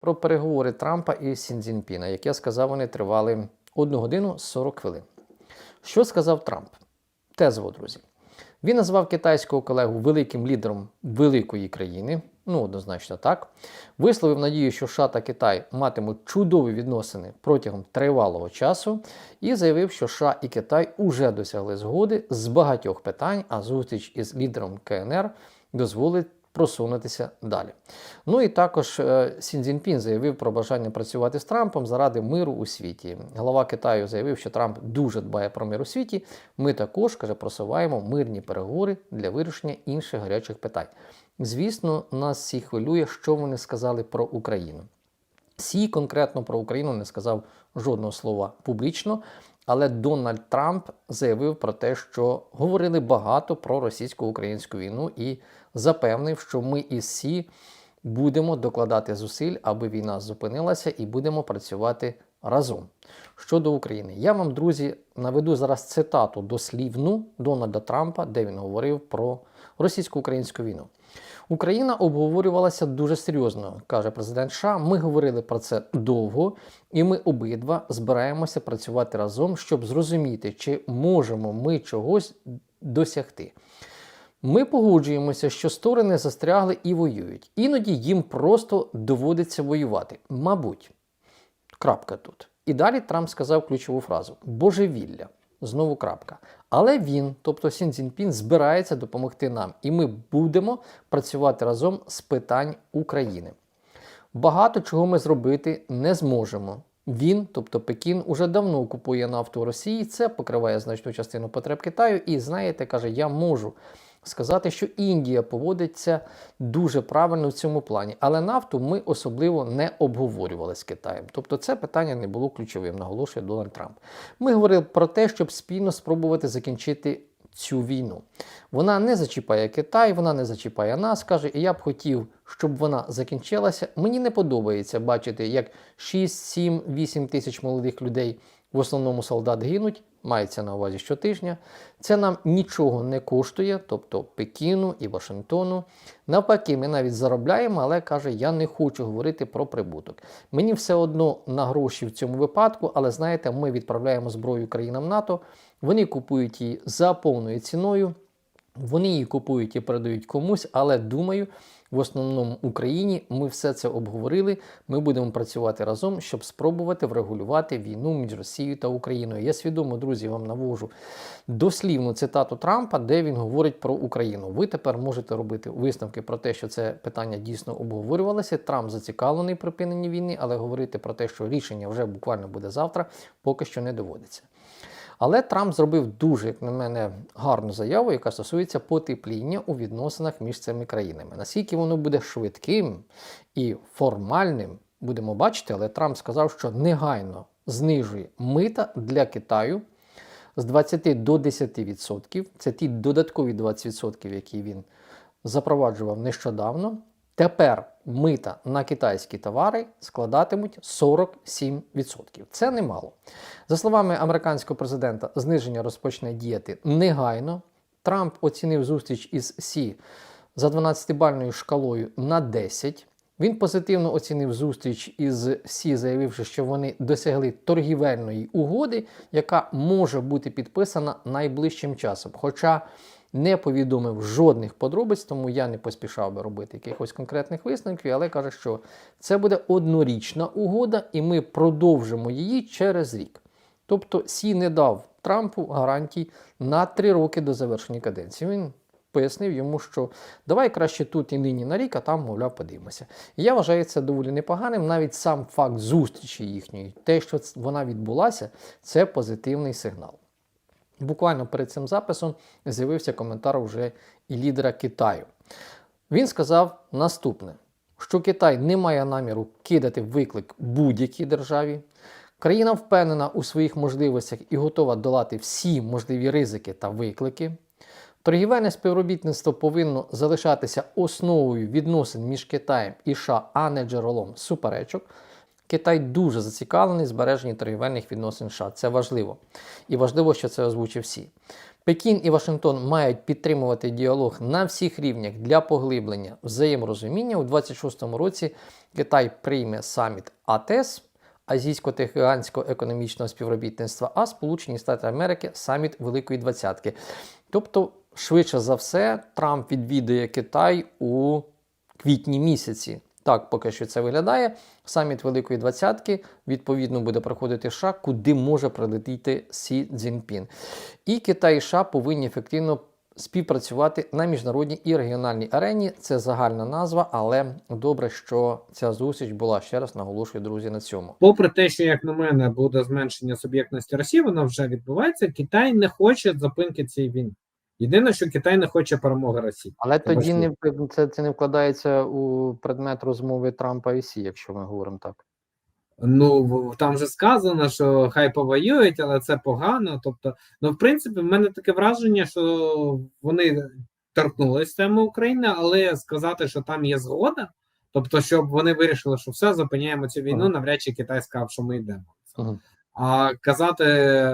про переговори Трампа і Сінзінпіна. Як я сказав, вони тривали 1 годину 40 хвилин. Що сказав Трамп? Тезово, друзі. Він назвав китайського колегу великим лідером великої країни. Ну, однозначно так. Висловив надію, що США та Китай матимуть чудові відносини протягом тривалого часу, і заявив, що США і Китай уже досягли згоди з багатьох питань, а зустріч із лідером КНР дозволить просунутися далі. Ну і також е, Сін Цзіньпін заявив про бажання працювати з Трампом заради миру у світі. Голова Китаю заявив, що Трамп дуже дбає про мир у світі. Ми також каже, просуваємо мирні переговори для вирішення інших гарячих питань. Звісно, нас всіх хвилює, що вони сказали про Україну. Сі конкретно про Україну не сказав жодного слова публічно, але Дональд Трамп заявив про те, що говорили багато про російсько-українську війну і запевнив, що ми із Сі будемо докладати зусиль, аби війна зупинилася, і будемо працювати разом. Щодо України, я вам, друзі, наведу зараз цитату дослівну Дональда Трампа, де він говорив про російсько-українську війну. Україна обговорювалася дуже серйозно, каже президент США. Ми говорили про це довго, і ми обидва збираємося працювати разом, щоб зрозуміти, чи можемо ми чогось досягти. Ми погоджуємося, що сторони застрягли і воюють. Іноді їм просто доводиться воювати. Мабуть, крапка тут. І далі Трамп сказав ключову фразу: божевілля. Знову крапка. Але він, тобто Сін Цзіньпін, збирається допомогти нам, і ми будемо працювати разом з питань України. Багато чого ми зробити не зможемо. Він, тобто Пекін, уже давно купує нафту у Росії. Це покриває значну частину потреб Китаю. І знаєте, каже, я можу сказати, що Індія поводиться дуже правильно в цьому плані. Але нафту ми особливо не обговорювали з Китаєм. Тобто це питання не було ключовим, наголошує Дональд Трамп. Ми говорили про те, щоб спільно спробувати закінчити. Цю війну вона не зачіпає Китай, вона не зачіпає нас, каже, і я б хотів, щоб вона закінчилася. Мені не подобається бачити, як 6, 7, 8 тисяч молодих людей, в основному солдат гинуть, мається на увазі щотижня. Це нам нічого не коштує, тобто Пекіну і Вашингтону. Навпаки, ми навіть заробляємо, але каже, я не хочу говорити про прибуток. Мені все одно на гроші в цьому випадку, але знаєте, ми відправляємо зброю країнам НАТО, вони купують її за повною ціною. Вони її купують і передають комусь, але думаю, в основному Україні ми все це обговорили. Ми будемо працювати разом, щоб спробувати врегулювати війну між Росією та Україною. Я свідомо, друзі, вам навожу дослівну цитату Трампа, де він говорить про Україну. Ви тепер можете робити висновки про те, що це питання дійсно обговорювалося. Трамп зацікавлений припиненні війни, але говорити про те, що рішення вже буквально буде завтра, поки що не доводиться. Але Трамп зробив дуже, як на мене, гарну заяву, яка стосується потепління у відносинах між цими країнами. Наскільки воно буде швидким і формальним, будемо бачити, але Трамп сказав, що негайно знижує мита для Китаю з 20 до 10%. Це ті додаткові 20%, які він запроваджував нещодавно. Тепер мита на китайські товари складатимуть 47%. Це немало. За словами американського президента, зниження розпочне діяти негайно. Трамп оцінив зустріч із Сі за 12-бальною шкалою на 10. Він позитивно оцінив зустріч із Сі, заявивши, що вони досягли торгівельної угоди, яка може бути підписана найближчим часом. Хоча не повідомив жодних подробиць, тому я не поспішав би робити якихось конкретних висновків, але каже, що це буде однорічна угода, і ми продовжимо її через рік. Тобто Сі не дав Трампу гарантій на три роки до завершення каденції. Він пояснив йому, що давай краще тут і нині на рік, а там, мовляв, подивимося. І я вважаю це доволі непоганим. Навіть сам факт зустрічі їхньої, те, що вона відбулася, це позитивний сигнал. Буквально перед цим записом з'явився коментар вже і лідера Китаю. Він сказав наступне: що Китай не має наміру кидати виклик будь-якій державі. Країна впевнена у своїх можливостях і готова долати всі можливі ризики та виклики. Торгівельне співробітництво повинно залишатися основою відносин між Китаєм і США, а не джерелом суперечок. Китай дуже зацікавлений в збереженні торгівельних відносин США. Це важливо. І важливо, що це озвучив всі. Пекін і Вашингтон мають підтримувати діалог на всіх рівнях для поглиблення взаєморозуміння. У 26-му році Китай прийме саміт АТЕС Азійсько-Тихоокеанського економічного співробітництва, а Сполучені Штати Америки саміт Великої Двадцятки. Тобто, швидше за все, Трамп відвідує Китай у квітні місяці. Так, поки що це виглядає. Саміт Великої Двадцятки відповідно буде проходити США, куди може прилетіти Сі Цзіньпін. І Китай і США повинні ефективно співпрацювати на міжнародній і регіональній арені. Це загальна назва, але добре, що ця зустріч була ще раз наголошую, друзі, на цьому. Попри те, що як на мене буде зменшення суб'єктності Росії, воно вже відбувається. Китай не хоче зупинки цієї війни. Єдине, що Китай не хоче перемоги Росії. Але Це тоді не це, це не вкладається у предмет розмови Трампа і Сі, якщо ми говоримо так. Ну там же сказано, що хай повоюють, але це погано. Тобто, ну в принципі, в мене таке враження, що вони торкнулись теми України, але сказати, що там є згода, тобто, щоб вони вирішили, що все зупиняємо цю війну, Ага. навряд чи Китай сказав, що ми йдемо. Мгм. А казати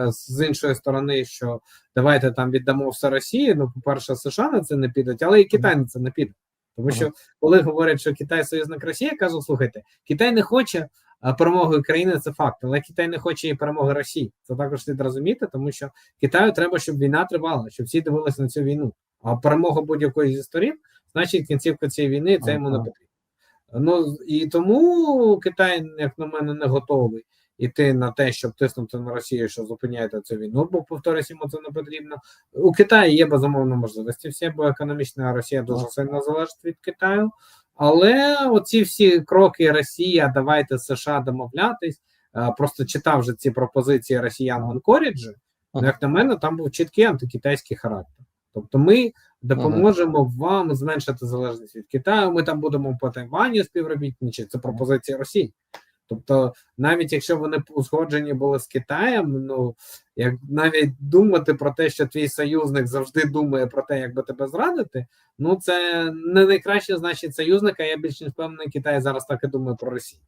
з іншої сторони, що давайте там віддамо все Росії. Ну, по-перше, США на це не підуть, але і Китай на це не піде. Тому що коли говорять, що Китай союзник Росії, я кажу, слухайте, Китай не хоче перемоги України, це факт, але Китай не хоче і перемоги Росії. Це також слід розуміти, тому що Китаю треба, щоб війна тривала, щоб всі дивилися на цю війну. А перемога будь-якої зі сторін, значить кінцівка цієї війни, це йому не потрібно. Ну і тому Китай, як на мене, не готовий іти на те, щоб тиснути на Росію, що зупиняєте цю війну, бо повторюсь, йому це не потрібно. У Китаї є безумовно можливості всі, бо економічна Росія дуже сильно залежить від Китаю. Але оці всі кроки Росія, давайте США домовлятись. е, Просто читав вже ці пропозиції росіян в Анкоріджі. Ну, як на мене, там був чіткий антикитайський характер. Тобто, ми допоможемо вам зменшити залежність від Китаю. Ми там будемо по Тайваню співробітничати. Це пропозиція Росії. Тобто, навіть якщо вони узгоджені були з Китаєм, ну як навіть думати про те, що твій союзник завжди думає про те, як би тебе зрадити, ну це не найкраще значить союзника. Я більш ніж впевнений, Китай зараз так і думає про Росію.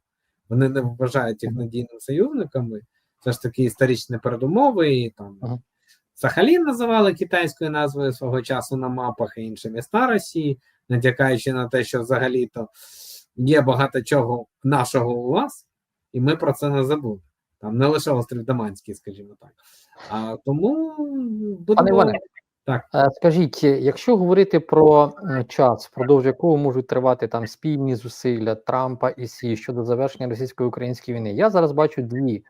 Вони не вважають їх надійними союзниками. Це ж такі історичні передумови, і там Ага. Сахалін називали китайською назвою свого часу на мапах і інші міста Росії, натякаючи на те, що взагалі-то є багато чого нашого у вас, і ми про це не забули. Там не лише острів Даманський, скажімо так. А тому будемо Іване, Так. е, скажіть, якщо говорити про е, час, впродовж якого можуть тривати там спільні зусилля Трампа і Сі щодо завершення російсько-української війни, я зараз бачу дві е,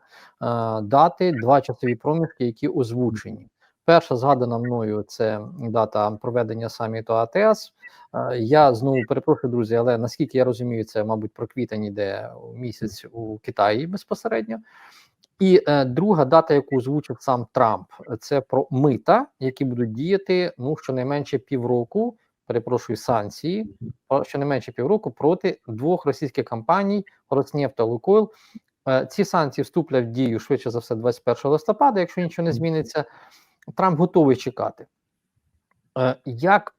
дати, два часові проміжки, які озвучені. Перша згадана мною це дата проведення саміту АТС. Е, Я знову перепрошую, друзі, але наскільки я розумію, це, мабуть, про квітень іде місяць у Китаї безпосередньо. І е, друга дата, яку озвучив сам Трамп, це про мита, які будуть діяти ну щонайменше півроку. Перепрошую санкції, щонайменше півроку проти двох російських компаній та Лукойл. Е, ці санкції вступлять в дію швидше за все 21 листопада, якщо нічого не зміниться. Трамп готовий чекати. Е, Як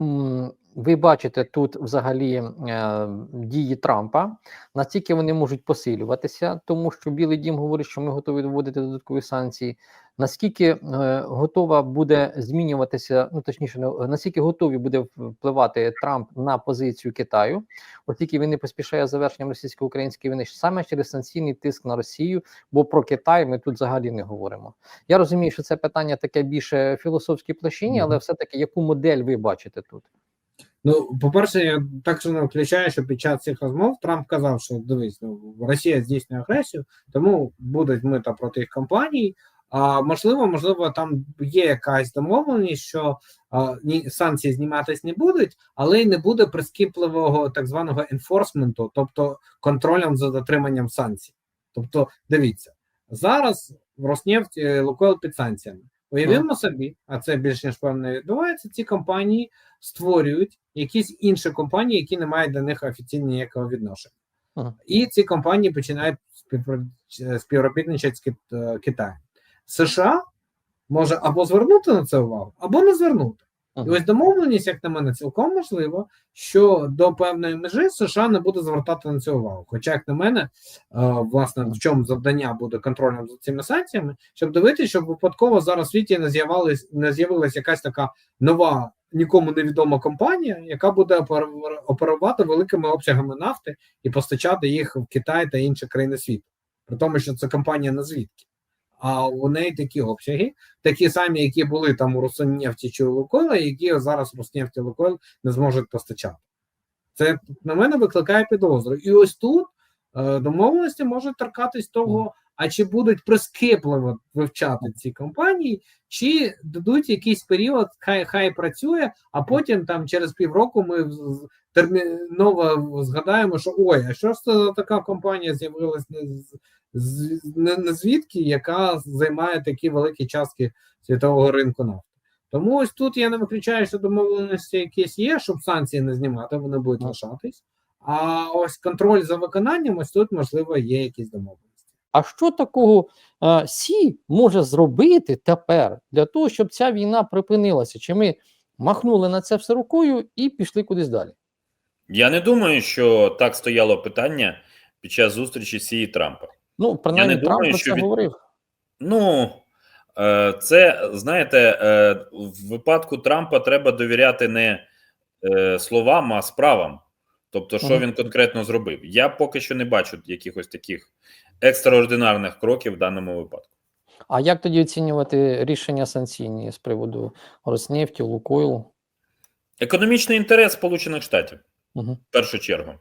ви бачите тут взагалі е, дії Трампа, наскільки вони можуть посилюватися, тому що Білий Дім говорить, що ми готові вводити додаткові санкції. Наскільки е, готова буде змінюватися, ну точніше, наскільки готові буде впливати Трамп на позицію Китаю, оскільки він не поспішає завершенням російсько-української війни саме через санкційний тиск на Росію, бо про Китай ми тут взагалі не говоримо. Я розумію, що це питання таке більше філософській площині, але все-таки яку модель ви бачите тут? Ну, по-перше, я так не включаю, що під час цих розмов Трамп казав, що дивись, ну Росія здійснює агресію, тому будуть мита проти їх компаній. А можливо, можливо, там є якась домовленість, що а, ні, санкції зніматись не будуть, але й не буде прискіпливого так званого енфорсменту, тобто контролем за дотриманням санкцій. Тобто, дивіться, зараз Роснефть е, Лукойл під санкціями. Уявімо собі, а це більш ніж певно відбувається. Ці компанії створюють якісь інші компанії, які не мають до них офіційно ніякого відношення. Ага. І ці компанії починають співробітничати з е, Китаєм. США може або звернути на це увагу, або не звернути. І ось домовленість, як на мене, цілком можливо, що до певної межі США не буде звертати на це увагу. Хоча, як на мене, е, власне, в чому завдання буде контролем за цими санкціями, щоб дивитися, щоб випадково зараз в світі не з'явилась не з'явилась якась така нова, нікому невідома компанія, яка буде опер- оперувати великими обсягами нафти і постачати їх в Китай та інші країни світу. При тому, що це компанія на звідки. А у неї такі обсяги, такі самі, які були там у Роснефті чи у Лукойла, які зараз Роснефть і Лукойл не зможуть постачати. Це на мене викликає підозру. І ось тут е, домовленості можуть торкатись того, а чи будуть прискіпливо вивчати ці компанії, чи дадуть якийсь період, хай хай працює, а потім там через півроку ми терміново згадаємо, що ой, а що ж це за така компанія з'явилась з, не, звідки, яка займає такі великі частки світового ринку нафти. Тому ось тут я не виключаю, що домовленості якісь є, щоб санкції не знімати, вони будуть Ну. лишатись. А ось контроль за виконанням, ось тут, можливо, є якісь домовленості. А що такого а, Сі може зробити тепер для того, щоб ця війна припинилася? Чи ми махнули на це все рукою і пішли кудись далі? Я не думаю, що так стояло питання під час зустрічі Сі і Трампа. Ну, принаймні, не Трамп думаю, про що це від- говорив. Ну, е, це знаєте, е, в випадку Трампа треба довіряти не е, словам, а справам. Тобто, що він конкретно зробив. Я поки що не бачу якихось таких екстраординарних кроків в даному випадку. А як тоді оцінювати рішення санкційні з приводу Роснефті, Лукойлу? Економічний інтерес Сполучених Штатів. Угу. в першу чергу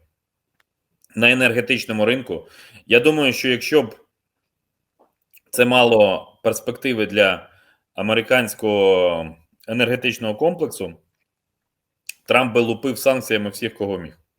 на енергетичному ринку. Я думаю, що якщо б це мало перспективи для американського енергетичного комплексу, Трамп би лупив санкціями всіх, кого міг.